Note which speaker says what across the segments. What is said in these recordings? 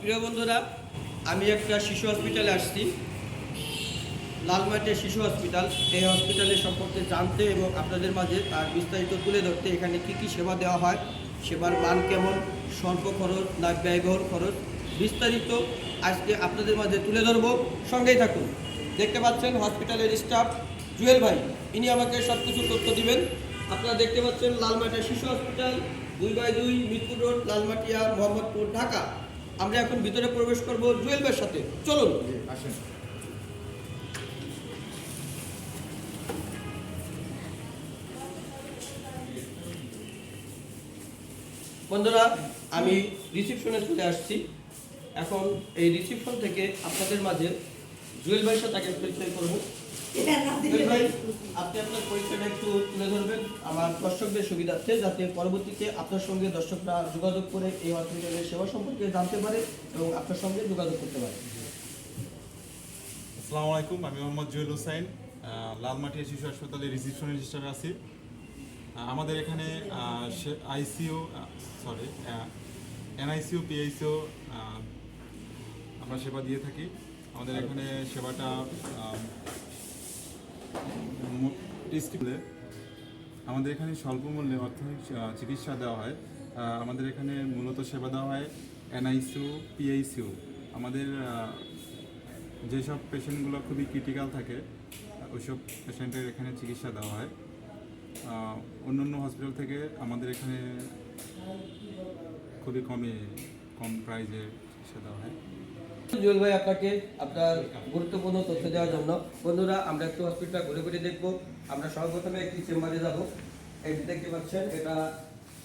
Speaker 1: প্রিয় বন্ধুরা আমি একটা শিশু হসপিটালে আসছি। লালমাটিয়া শিশু হসপিটাল। এই হসপিটালের সম্পর্কে জানতে এবং আপনাদের মাঝে তার বিস্তারিত তুলে ধরতে এখানে কি কি সেবা দেওয়া হয়, সেবার মান কেমন, স্বল্প খরচ না ব্যয়বহুল খরচ, বিস্তারিত আজকে আপনাদের মাঝে তুলে ধরবো। সঙ্গেই থাকুন। দেখতে পাচ্ছেন হসপিটালের স্টাফ জুয়েল ভাই। ইনি আমাকে সব কিছু তথ্য দিবেন। আপনারা দেখতে পাচ্ছেন লালমাটিয়া শিশু হসপিটাল, দুই বাই দুই মিরপুর রোড, লালমাটিয়া, মোহাম্মদপুর, ঢাকা। আমরা এখন ভিতরে প্রবেশ করব জুয়েল ভাইয়ের সাথে। চলুন।
Speaker 2: আসেন।
Speaker 1: বন্ধুরা আমি রিসিপশনে চলে আসছি। এখন এই রিসিপশন থেকে আপনাদের মাঝে জুয়েল ভাইয়ের সাথে আগে পরিচয় করব। জুয়েল ভাই আপনি আপনার পরিচয়টা একটু তুলে ধরবেন। আমার দর্শকদের সুবিধার্থে যাতে পরবর্তীতে আপনার সঙ্গে দর্শকরা যোগাযোগ করে এই হসপিটালের সেবা সম্পর্কে জানতে পারে এবং আপনার সঙ্গে যোগাযোগ করতে পারে।
Speaker 2: আসসালামু আলাইকুম আমি মোহাম্মদ জুয়েল হুসাইন লালমাটিয়া শিশু হাসপাতালে রিসিপশনিস্ট হিসেবে আছি। আমাদের এখানে আইসিইউ সরি এনআইসিউ পিআইসিও আমরা সেবা দিয়ে থাকি। আমাদের এখানে সেবাটা আমাদের এখানে স্বল্প মূল্যে অর্থনৈতিক চিকিৎসা দেওয়া হয়। আমাদের এখানে মূলত সেবা দেওয়া হয় এনআইসিউ পিআইসিউ আমাদের যেসব পেশেন্টগুলো খুবই ক্রিটিক্যাল থাকে ওইসব পেশেন্টের এখানে চিকিৎসা দেওয়া হয়। অন্য অন্য হসপিটাল থেকে আমাদের এখানে খুবই কমে কম প্রাইজে চিকিৎসা দেওয়া হয়।
Speaker 1: জুয়েল ভাই, আপনাকে আপনার গুরুত্বপূর্ণ তথ্য দেওয়ার জন্য বন্ধুরা, আমরা একটু হসপিটাল ঘুরে ঘুরে দেখব। আমরা সর্বপ্রথমে একটি চেম্বারে যাব। এই দেখতে পাচ্ছেন, এটা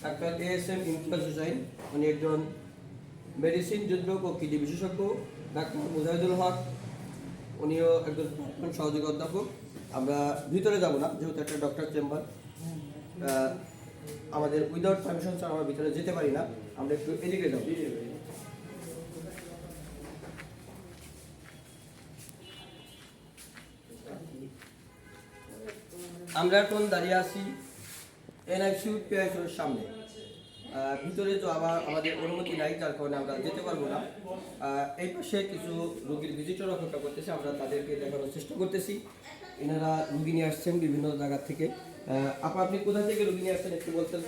Speaker 1: doctor A S M Imtiaz Hussain উনি একজন মেডিসিন হৃদরোগ ও কিডনি বিশেষজ্ঞ। ডাক্তার মুজাহিদুল হক, উনিও একজন সহযোগী অধ্যাপক। আমরা ভিতরে যাব না, যেহেতু একটা ডক্টর চেম্বার আমাদের উইদাউট পারমিশন ছাড়া আমরা ভিতরে যেতে পারি না। আমরা একটু এদিকে যাব। আমরা এখন দাঁড়িয়ে আছি এনআইসিউ পিআইসিউর সামনে। ভিতরে তো আবার আমাদের অনুমতি নাই যার কারণে আমরা যেতে পারব না। এই পাশে কিছু রোগীর ভিজিটর অপেক্ষা করতেছে, আমরা তাদেরকে দেখানোর চেষ্টা করতেছি। এনারা রুগী নিয়ে আসছেন বিভিন্ন জায়গা থেকে। আপা আপনি কোথা থেকে রুগী নিয়ে আসছেন একটু বলতেন?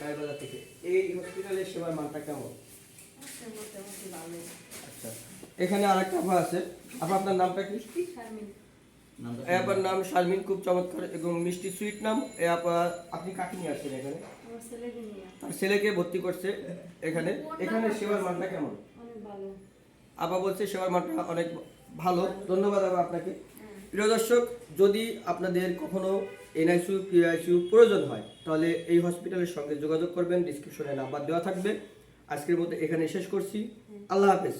Speaker 1: গাইবাজার থেকে। এই হসপিটালের সেবার মানটা কেমন? আচ্ছা। এখানে আরেকটা আপা আছে। আপা আপনার নামটা কি? এই আপার নাম শারমিন খুব চমৎকার এবং মিষ্টি সুইট নাম। এ আপা আপনি কাকে নিয়ে আসছেন এখানে? তার ছেলেকে ভর্তি করছে এখানে। এখানে সেবার মানটা কেমন? আপা বলছে সেবার মানটা অনেক ভালো। ধন্যবাদ আপা আপনাকে। প্রিয় দর্শক, যদি আপনাদের কখনো এনআইসিউ পিআইসিউ প্রয়োজন হয়, তাহলে এই হসপিটালের সঙ্গে যোগাযোগ করবেন, ডিসক্রিপশনে নাম্বার দেওয়া থাকবে। আজকের মতো এখানে শেষ করছি। আল্লাহ হাফেজ।